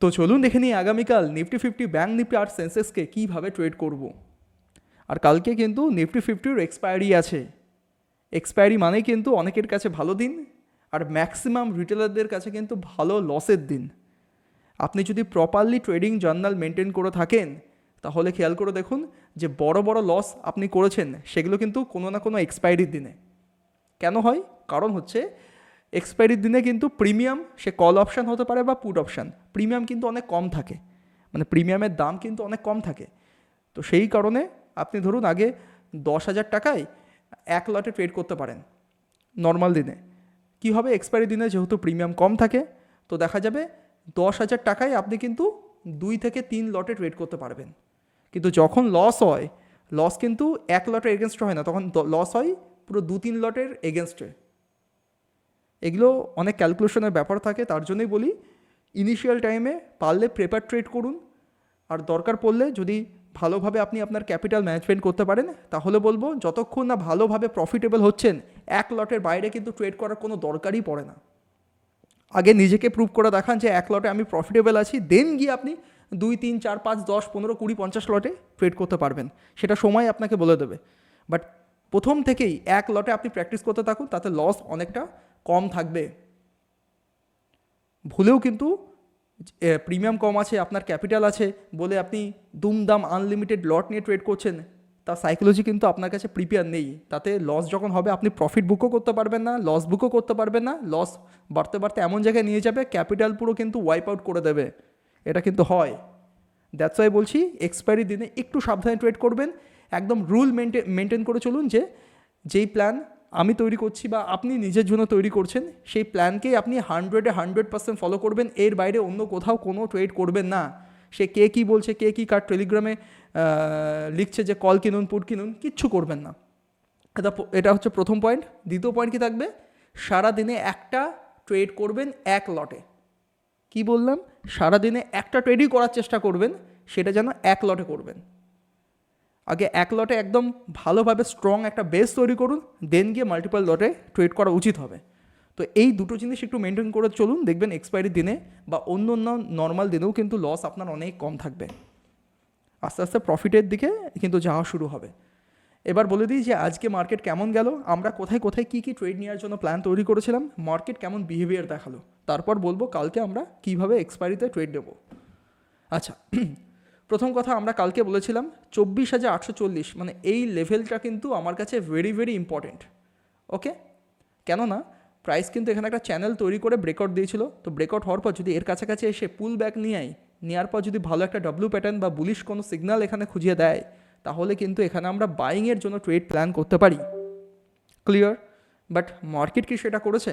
তো চলুন দেখে নিই আগামীকাল নিফটি ফিফটি ব্যাঙ্ক নিফটি আর সেন্সেক্সকে কীভাবে ট্রেড করব। আর কালকে কিন্তু নিফটি ফিফটির এক্সপায়ারি আছে। এক্সপায়ারি মানেই কিন্তু অনেকের কাছে ভালো দিন, আর ম্যাক্সিমাম রিটেলারদের কাছে কিন্তু ভালো লসের দিন। আপনি যদি প্রপারলি ট্রেডিং জার্নাল মেনটেন করে থাকেন, তাহলে খেয়াল করে দেখুন যে বড় বড় লস আপনি করেছেন, সেগুলো কিন্তু কোনো না কোনো এক্সপায়ারির দিনে। কেন হয়? কারণ হচ্ছে এক্সপায়ারির দিনে কিন্তু প্রিমিয়াম সে কল অপশান হতে পারে বা পুট অপশান প্রিমিয়াম কিন্তু অনেক কম থাকে। মানে প্রিমিয়ামের দাম কিন্তু অনেক কম থাকে। তো সেই কারণে আপনি ধরুন আগে দশ হাজার টাকায় এক লটে ট্রেড করতে পারেন নর্মাল দিনে। কি হবে? এক্সপায়ারি দিনে যেহেতু প্রিমিয়াম কম থাকে, তো দেখা যাবে দশ হাজার টাকায় আপনি কিন্তু দুই থেকে তিন লটে ট্রেড করতে পারবেন। কিন্তু যখন লস হয় লস কিন্তু এক লটের এগেনস্টে হয় না, তখন লস হয় পুরো দু তিন লটের এগেনস্টে এগুলো অনেক ক্যালকুলেশনের ব্যাপার থাকে, তার জন্যই বলি ইনিশিয়াল টাইমে পারলে প্রেপার ট্রেড করুন। আর দরকার পড়লে যদি ভালোভাবে আপনি আপনার ক্যাপিটাল ম্যানেজমেন্ট করতে পারেন, তাহলে বলব যতক্ষণ না ভালোভাবে প্রফিটেবল হচ্ছেন, এক লটের বাইরে কিন্তু ট্রেড করার কোনো দরকারই পড়ে না। আগে নিজেকে প্রুভ করে দেখান যে এক লটে আমি প্রফিটেবল আছি দেন গিয়ে আপনি দুই, তিন, চার, পাঁচ, দশ, পনেরো, কুড়ি, পঞ্চাশ লটে ট্রেড করতে পারবেন। সেটা সময় আপনাকে বলে দেবে। বাট প্রথম থেকেই এক লটে আপনি প্র্যাকটিস করতে থাকুন, তাতে লস অনেকটা কম থাকবে। ভুলেও কিন্তু প্রিমিয়াম কম আছে, আপনার ক্যাপিটাল আছে বলে আপনি দুমদাম আনলিমিটেড লট নিয়ে ট্রেড করছেন তার সাইকোলজি কিন্তু আপনার কাছে প্রিপেয়ার নেই। তাতে লস যখন হবে, আপনি প্রফিট বুকও করতে পারবেন না লস বুকও করতে পারবেন না লস বাড়তে বাড়তে এমন জায়গায় নিয়ে যাবে ক্যাপিটাল পুরো কিন্তু ওয়াইপ আউট করে দেবে। এটা কিন্তু হয়। দ্যাটস ওয়াই বলছি এক্সপায়ারি দিনে একটু সাবধানে ট্রেড করবেন একদম রুল মেনটেন মেনটেন করে চলুন যে, যেই প্ল্যান আমি তৈরি করছি বা আপনি নিজের জন্য তৈরি করছেন, সেই প্ল্যানকেই আপনি হান্ড্রেডে হান্ড্রেড পার্সেন্ট ফলো করবেন। এর বাইরে অন্য কোথাও কোনো ট্রেড করবেন না। সে কে কী বলছে, কে কী কার টেলিগ্রামে লিখছে যে কল কিনুন, পুট কিনুন, কিচ্ছু করবেন না। এটা এটা হচ্ছে প্রথম পয়েন্ট। দ্বিতীয় পয়েন্ট কি থাকবে? সারা দিনে একটা ট্রেড করবেন এক লটে। কি বললাম? সারা দিনে একটা ট্রেডই করার চেষ্টা করবেন, সেটা যেন এক লটে করবেন। আগে এক লটে একদম ভালোভাবে স্ট্রং একটা বেস তৈরি করুন দেন গিয়ে মাল্টিপল লটে ট্রেড করা উচিত হবে। তো এই দুটো জিনিস একটু মেনটেন করে চলুন, দেখবেন এক্সপায়ারি দিনে বা অন্য অন্য নর্মাল দিনেও কিন্তু লস আপনার অনেক কম থাকবে। আস্তে আস্তে প্রফিটের দিকে কিন্তু যাওয়া শুরু হবে। এবার বলে দিই যে আজকে মার্কেট কেমন গেল, আমরা কোথায় কোথায় কী কী ট্রেড নেওয়ার জন্য প্ল্যান তৈরি করেছিলাম মার্কেট কেমন বিহেভিয়ার দেখাল, তারপর বলব কালকে আমরা কীভাবে এক্সপায়ারিতে ট্রেড দেবো আচ্ছা প্রথম কথা আমরা কালকে বলেছিলাম, চব্বিশ হাজার আটশো চল্লিশ মানে এই লেভেলটা কিন্তু আমার কাছে ভেরি ভেরি ইম্পর্টেন্ট ওকে কেননা প্রাইস কিন্তু এখানে একটা চ্যানেল তৈরি করে ব্রেকআউট দিয়েছিল, তো ব্রেকআউট হওয়ার পর যদি এর কাছাকাছি এসে পুল ব্যাক নিয়ে আই নেওয়ার পর যদি ভালো একটা ডাব্লু প্যাটার্ন বা বুলিশ কোনো সিগনাল এখানে খুঁজিয়ে দেয়, তাহলে কিন্তু এখানে আমরা বাইংয়ের জন্য ট্রেড প্ল্যান করতে পারি ক্লিয়ার বাট মার্কেট কি সেটা করেছে?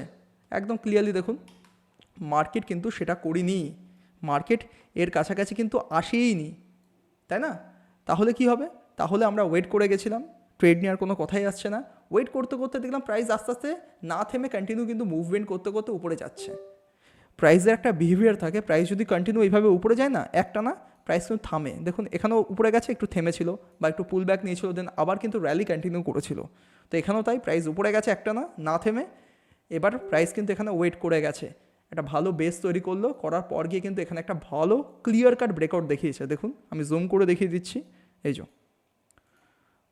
একদম ক্লিয়ারলি দেখুন মার্কেট কিন্তু সেটা করিনি। মার্কেট এর কাছাকাছি কিন্তু আসেইনি তাই না? তাহলে কি হবে? তাহলে আমরা ওয়েট করে গেছিলাম ট্রেড নেওয়ার কোনো কথাই আসছে না। ওয়েট করতে করতে দেখলাম প্রাইস আস্তে আস্তে না থেমে কন্টিনিউ কিন্তু মুভমেন্ট করতে করতে উপরে যাচ্ছে। প্রাইসের একটা বিহেভিয়ার থাকে প্রাইস যদি কন্টিনিউ এইভাবে উপরে যায় না, একটা না প্রাইস কিন্তু থামে। দেখুন, এখানেও উপরে গেছে, একটু থেমেছিল বা একটু পুল ব্যাক নিয়েছিল দেন আবার কিন্তু র্যালি কন্টিনিউ করেছিল। তো এখানেও তাই প্রাইস উপরে গেছে একটা না না থেমে, এবার প্রাইস কিন্তু এখানে ওয়েট করে গেছে। একটা ভালো বেস তৈরি করল, করার পর গিয়ে কিন্তু এখানে একটা ভালো ক্লিয়ার কাট ব্রেকআউট দেখিয়েছে। দেখুন, আমি জুম করে দেখিয়ে দিচ্ছি। এই যে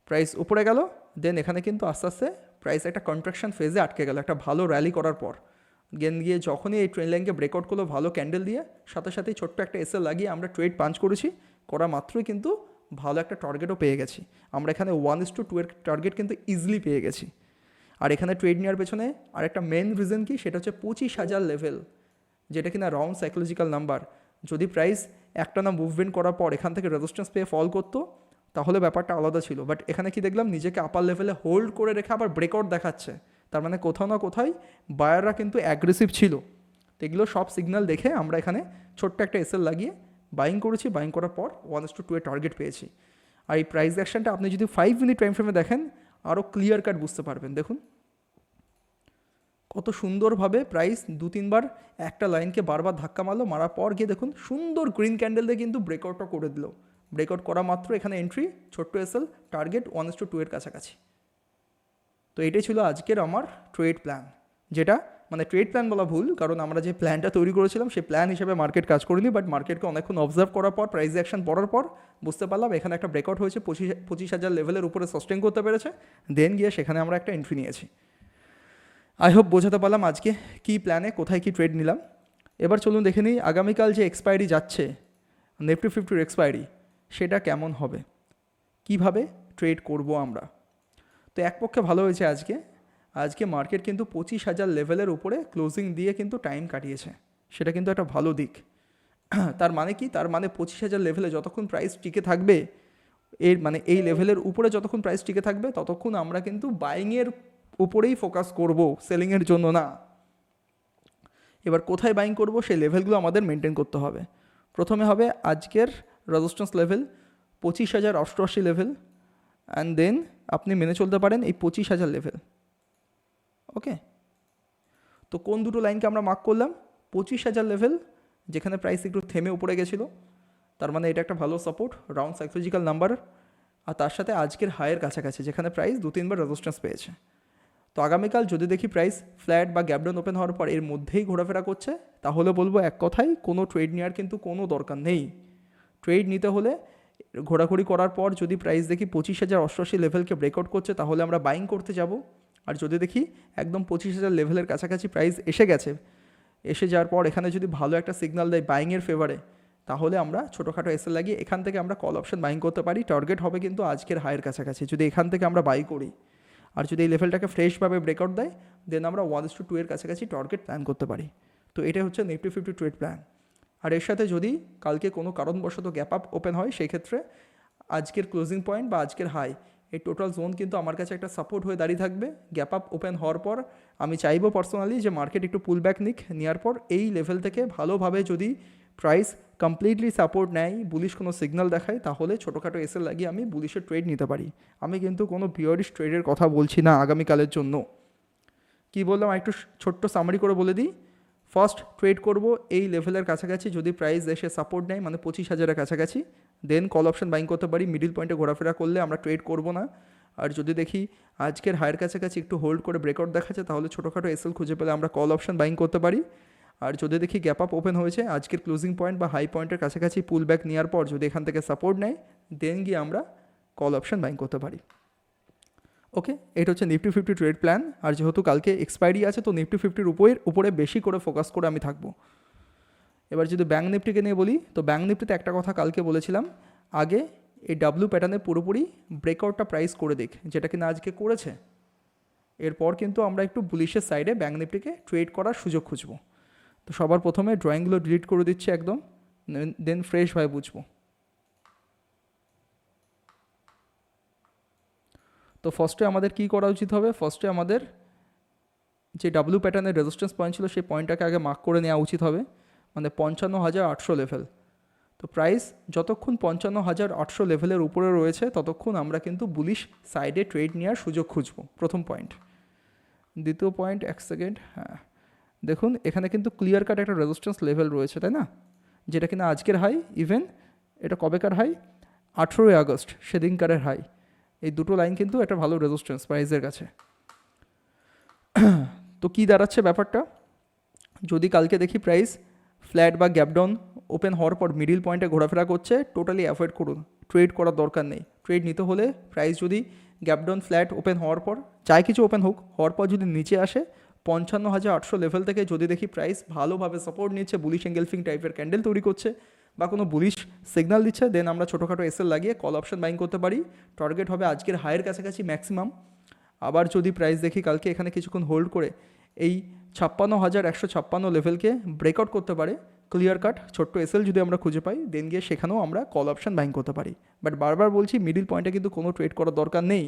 প্রাইস উপরে গেল দেন এখানে কিন্তু আস্তে আস্তে প্রাইস একটা কন্ট্রাকশন ফেজে আটকে গেল, একটা ভালো র্যালি করার পর। গেন গিয়ে যখনই এই ট্রেন লাইনকে ব্রেকআউট করল, ভালো ক্যান্ডেল দিয়ে, সাথে সাথেই ছোট্ট একটা এসএল লাগিয়ে আমরা ট্রেড পাঞ্চ করেছি। করা মাত্রই কিন্তু ভালো একটা টার্গেটও পেয়ে গেছি। আমরা এখানে ওয়ান ইস টু টু এর টার্গেট কিন্তু ইজিলি পেয়ে গেছি। আর এখানে ট্রেড নেওয়ার পেছনে আর একটা মেন রিজন কি, সেটা হচ্ছে পঁচিশ হাজার লেভেল যেটা কিনা রাউন্ড সাইকোলজিক্যাল নাম্বার যদি প্রাইস একটা না মুভমেন্ট করার পর এখান থেকে রেজিস্ট্যান্স পেয়ে ফল করতো, তাহলে ব্যাপারটা আলাদা ছিল। বাট এখানে কি দেখলাম, নিজেকে আপার লেভেলে হোল্ড করে রেখে আবার ব্রেকআউট দেখাচ্ছে। তার মানে কোথাও না কোথায় বায়াররা কিন্তু অ্যাগ্রেসিভ ছিল। তো এগুলো সব সিগন্যাল দেখে আমরা এখানে ছোট্ট একটা এসএল লাগিয়ে বাইং করেছি। বাইং করার পর ওয়ান টু টু এ টার্গেট পেয়েছি। আর এই প্রাইস অ্যাকশনটা আপনি যদি ফাইভ মিনিট টাইম ফ্রেমে দেখেন আরও ক্লিয়ার কাট বুঝতে পারবেন। দেখুন। কত সুন্দরভাবে প্রাইস দু তিনবার একটা লাইনকে বারবার ধাক্কা মারলো, মারার পর গিয়ে দেখুন সুন্দর গ্রিন ক্যান্ডেল দিয়ে কিন্তু ব্রেকআউটটা করে দিল। ব্রেকআউট করা মাত্র এখানে এন্ট্রি ছোট্ট SL target one is to two এর কাছাকাছি। তো এটাই ছিল আজকের আমার ট্রেড প্ল্যান যেটা মানে ট্রেড প্ল্যান বলা ভুল, কারণ আমরা যে প্ল্যানটা তৈরি করেছিলাম, সেই প্ল্যান হিসেবে মার্কেট কাজ করিনি বাট মার্কেটকে অনেকক্ষণ অবজার্ভ করার পর প্রাইস অ্যাকশন পড়ার পর বুঝতে পারলাম এখানে একটা ব্রেকআউট হয়েছে, পঁচিশ পঁচিশ হাজার লেভেলের উপরে সাস্টেন করতে পেরেছে দেন গিয়ে সেখানে আমরা একটা এন্ট্রি নিয়েছি। আই হোপ বোঝাতে পারলাম আজকে কী প্ল্যানে কোথায় কী ট্রেড নিলাম। এবার চলুন দেখে নিই আগামীকাল যে এক্সপায়ারি যাচ্ছে নেফটি ফিফটির এক্সপায়ারি সেটা কেমন হবে? কীভাবে ট্রেড করব আমরা? তো এক পক্ষে ভালো হয়েছে আজকে। আজকে মার্কেট কিন্তু পঁচিশ হাজার লেভেলের উপরে ক্লোজিং দিয়ে কিন্তু টাইম কাটিয়েছে। সেটা কিন্তু একটা ভালো দিক। তার মানে কি? তার মানে পঁচিশ হাজার লেভেলে যতক্ষণ প্রাইস টিকে থাকবে, এর মানে এই লেভেলের উপরে যতক্ষণ প্রাইস টিকে থাকবে, ততক্ষণ আমরা কিন্তু বাইংয়ের উপরেই ফোকাস করব সেলিংয়ের জন্য না। এবার কোথায় বাইং করব? সেই লেভেলগুলো আমাদের মেনটেন করতে হবে। প্রথমে হবে আজকের রেজিস্ট্যান্স লেভেল পঁচিশ হাজার অষ্টআশি লেভেল অ্যান্ড দেন আপনি মেনে চলতে পারেন এই পঁচিশ হাজার লেভেল ওকে তো কোন দুটো লাইনকে আমরা মার্ক করলাম? পঁচিশ হাজার লেভেল যেখানে প্রাইস একটু থেমে উপরে গেছিল। তার মানে এটা একটা ভালো সাপোর্ট রাউন্ড সাইকোলজিক্যাল নাম্বার আর তার সাথে আজকের হায়ের কাছাকাছি, যেখানে প্রাইস দু তিনবার রেজিস্ট্যান্স পেয়েছে। তো আগামীকাল যদি দেখি প্রাইস ফ্ল্যাট বা গ্যাপডাউন ওপেন হওয়ার পর এর মধ্যেই ঘোরাফেরা করছে, তাহলে বলব এক কথাই কোনো ট্রেড নেওয়ার কিন্তু কোনো দরকার নেই। ট্রেড নিতে হলে ঘোরাঘুরি করার পর যদি প্রাইস দেখি পঁচিশ হাজার অষ্টআশি লেভেলকে ব্রেকআউট করছে, তাহলে আমরা বাইং করতে যাব। আর যদি দেখি একদম পঁচিশ হাজার লেভেলের কাছাকাছি প্রাইস এসে গেছে, এসে যাওয়ার পর এখানে যদি ভালো একটা সিগনাল দেয় বাইংয়ের ফেভারে তাহলে আমরা ছোটোখাটো এসে লাগিয়ে এখান থেকে আমরা কল অপশন বাইং করতে পারি। টার্গেট হবে কিন্তু আজকের হায়ের কাছাকাছি, যদি এখান থেকে আমরা বাই করি। আর যদি এই লেভেলটাকে ফ্রেশভাবে ব্রেকআউট দেয় দেন আমরা ওয়ান ইস টু টু এর কাছাকাছি টার্গেট প্ল্যান করতে পারি। তো এটাই হচ্ছে নিফটি ফিফটি ট্রেড প্ল্যান আর এর সাথে যদি কালকে কোনো কারণবশত গ্যাপ আপ ওপেন হয়, সেই ক্ষেত্রে আজকের ক্লোজিং পয়েন্ট বা আজকের হাই এই টোটাল জোন কিন্তু আমার কাছে একটা সাপোর্ট হয়ে দাঁড়িয়ে থাকবে। গ্যাপ আপ ওপেন হওয়ার পর আমি চাইব পার্সোনালি যে মার্কেট একটু পুল ব্যাক নিক নেওয়ার পর এই লেভেল থেকে ভালোভাবে যদি প্রাইস কমপ্লিটলি সাপোর্ট নেয় বুলিশ কোনো সিগন্যাল দেখায়, তাহলে ছোটোখাটো এসে লাগিয়ে আমি বুলিশের ট্রেড নিতে পারি। আমি কিন্তু কোনো বিয়ারিশ ট্রেডের কথা বলছি না আগামীকালের জন্য। কি বললাম? একটু ছোট্ট সামারি করে বলে দিই। ফার্স্ট ট্রেড করব এই লেভেলের কাছাকাছি, যদি প্রাইস এসে সাপোর্ট নেয় মানে পঁচিশ হাজারের কাছাকাছি দেন কল অপশন বাইং করতে পারি। মিডিল পয়েন্টে ঘোরাফেরা করলে আমরা ট্রেড করব না। আর যদি দেখি আজকের হায়ের কাছাকাছি একটু হোল্ড করে ব্রেকআউট দেখাচ্ছে, তাহলে ছোটোখাটো এসএল খুঁজে পেলে আমরা কল অপশন বাইং করতে পারি। আর যদি দেখি গ্যাপ আপ ওপেন হয়েছে, আজকের ক্লোজিং পয়েন্ট বা হাই পয়েন্টের কাছাকাছি পুল ব্যাক নেওয়ার পর যদি এখান থেকে সাপোর্ট নেয় দেন গিয়ে আমরা কল অপশন বাইং করতে পারি। ওকে এটা হচ্ছে নিফটি ফিফটি ট্রেড প্ল্যান আর যেহেতু কালকে এক্সপায়ারি আছে, তো নিফটি ফিফটির উপরের উপরে বেশি করে ফোকাস করে আমি থাকব। এবার যদি ব্যাঙ্ক নিফটিকে নিয়ে বলি, তো ব্যাঙ্ক নিফটিতে একটা কথা কালকে বলেছিলাম। আগে এই ডাব্লু প্যাটার্নে পুরোপুরি ব্রেকআউটটা প্রাইস করে দিক যেটা কিনা আজকে করেছে। এরপর কিন্তু আমরা একটু বুলিশের সাইডে ব্যাঙ্ক নিফটিকে ট্রেড করার সুযোগ খুঁজবো। তো সবার প্রথমে ড্রয়িংগুলো ডিলিট করে দিচ্ছি একদম দেন ফ্রেশ ফ্রেশভাবে বুঝব। তো ফার্স্টে আমাদের কি করা উচিত হবে? ফার্স্টে আমাদের যে ডাব্লু প্যাটার্নের রেজিস্ট্যান্স পয়েন্ট ছিল, সেই পয়েন্টটাকে আগে মার্ক করে নেওয়া উচিত হবে। মানে পঞ্চান্ন হাজার আটশো লেভেল তো প্রাইস যতক্ষণ পঞ্চান্ন হাজার আটশো লেভেলের উপরে রয়েছে, ততক্ষণ আমরা কিন্তু বুলিশ সাইডে ট্রেড নেওয়ার সুযোগ খুঁজব। প্রথম পয়েন্ট দ্বিতীয় পয়েন্ট এক সেকেন্ড হ্যাঁ। দেখুন, এখানে কিন্তু ক্লিয়ার কাট একটা রেজিস্ট্যান্স লেভেল রয়েছে, তাই না? যেটা কিনা আজকের হাই ইভেন এটা কবেকার হাই আঠেরোই আগস্ট, সেদিনকারের হাই এই দুটো লাইন কিন্তু একটা ভালো রেজিস্ট্যান্স প্রাইসের কাছে। তো কী দাঁড়াচ্ছে ব্যাপারটা? যদি কালকে দেখি প্রাইস ফ্ল্যাট বা গ্যাপডাউন ওপেন হওয়ার পর মিডিল পয়েন্টে ঘোরাফেরা করছে টোটালি অ্যাভয়েড করুন। ট্রেড করার দরকার নেই। ট্রেড নিতে হলে প্রাইস যদি গ্যাপডাউন ফ্ল্যাট ওপেন হওয়ার পর যাই কিছু ওপেন হোক, হওয়ার পর যদি নিচে আসে পঞ্চান্ন হাজার আটশো লেভেল থেকে যদি দেখি প্রাইস ভালোভাবে সাপোর্ট নিচ্ছে বুলিশ এঙ্গেলফিং টাইপের ক্যান্ডেল তৈরি করছে বা কোনো বুলিশ সিগনাল দিচ্ছে দেন আমরা ছোটোখাটো এসএল লাগিয়ে কল অপশন বাইং করতে পারি। টার্গেট হবে আজকের হায়ের কাছাকাছি ম্যাক্সিমাম আবার যদি প্রাইস দেখি কালকে এখানে কিছুক্ষণ হোল্ড করে এই ছাপ্পান্ন হাজার একশো ছাপ্পান্ন লেভেলকে ব্রেকআউট করতে পারে ক্লিয়ার কাট ছোট্ট এসএল যদি আমরা খুঁজে পাই দেন গিয়ে সেখানেও আমরা কল অপশন বাইং করতে পারি। বাট বারবার বলছি মিডিল পয়েন্টে কিন্তু কোনো ট্রেড করার দরকার নেই।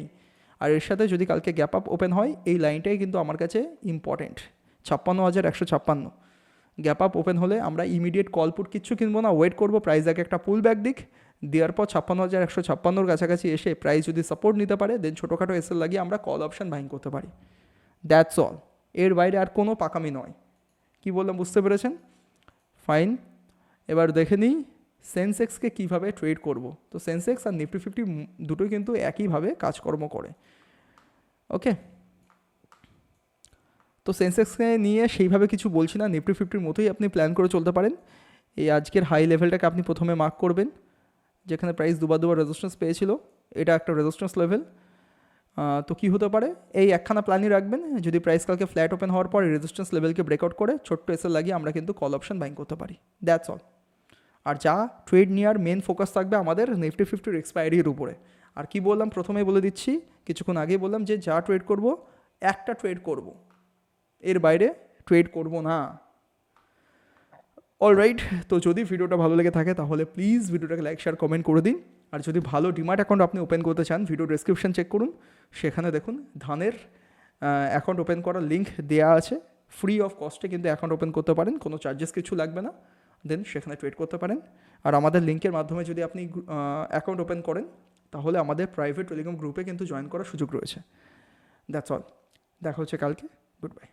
আর এর সাথে যদি কালকে গ্যাপ আপ ওপেন হয়, এই লাইনটাই কিন্তু আমার কাছে ইম্পর্টেন্ট ছাপ্পান্ন হাজার একশো ছাপ্পান্ন। গ্যাপ আপ ওপেন হলে আমরা ইমিডিয়েট কল পুট কিচ্ছু কিনবো না ওয়েট করব প্রাইস আগে একটা পুল ব্যাক দিক। দেওয়ার পর ছাপ্পান্ন হাজার একশো ছাপ্পান্নর কাছাকাছি এসে প্রাইস যদি সাপোর্ট নিতে পারে দেন ছোটোখাটো এসএল লাগিয়ে আমরা কল অপশান বাইং করতে পারি। দ্যাটস অল এর বাইরে আর কোনো পাকামি নয়। কি বললাম, বুঝতে পেরেছেন? ফাইন এবার দেখে নিই। সেন্সেক্সকে কীভাবে ট্রেড করব? তো সেন্সেক্স আর নিফটি ফিফটি দুটোই কিন্তু একইভাবে কাজকর্ম করে। ওকে? তো সেন্সেক্সকে নিয়ে সেইভাবে কিছু বলছি না। নিফটি ফিফটির মতোই আপনি প্ল্যান করে চলতে পারেন। এই আজকের হাই লেভেলটাকে আপনি প্রথমে মার্ক করবেন, যেখানে প্রাইস দুবার দুবার রেজিস্ট্যান্স পেয়েছিল। এটা একটা রেজিস্ট্যান্স লেভেল তো কি হতে পারে? এই একখানা প্ল্যানই রাখবেন। যদি প্রাইস কালকে ফ্ল্যাট ওপেন হওয়ার পর রেজিস্ট্যান্স লেভেলকে ব্রেকআউট করে, ছোট্ট এসে লাগিয়ে আমরা কিন্তু কল অপশন বাইং করতে পারি। দ্যাটস অল আর যা ট্রেড নেওয়ার মেন ফোকাস থাকবে আমাদের নিফটি ফিফটির এক্সপায়ারির উপরে। আর কি বললাম? প্রথমে বলে দিচ্ছি, কিছুক্ষণ আগেই বললাম যে যা ট্রেড করব, একটা ট্রেড করব। এর বাইরে ট্রেড করব না। অলরাইট তো যদি ভিডিওটা ভালো লেগে থাকে, তাহলে প্লিজ ভিডিওটাকে লাইক শেয়ার কমেন্ট করে দিন। আর যদি ভালো ডিমার্ট অ্যাকাউন্ট আপনি ওপেন করতে চান ভিডিও ডেসক্রিপশন চেক করুন। সেখানে দেখুন ধানের অ্যাকাউন্ট ওপেন করার লিঙ্ক দেওয়া আছে। ফ্রি অফ কস্টে কিন্তু অ্যাকাউন্ট ওপেন করতে পারেন, কোনো চার্জেস কিছু লাগবে না। দেন সেখানে ট্রেড করতে পারেন। আর আমাদের লিঙ্কের মাধ্যমে যদি আপনি অ্যাকাউন্ট ওপেন করেন, তাহলে আমাদের প্রাইভেট টেলিগ্রাম গ্রুপে কিন্তু জয়েন করার সুযোগ রয়েছে। দ্যাটস অল দেখা হচ্ছে কালকে। Good bye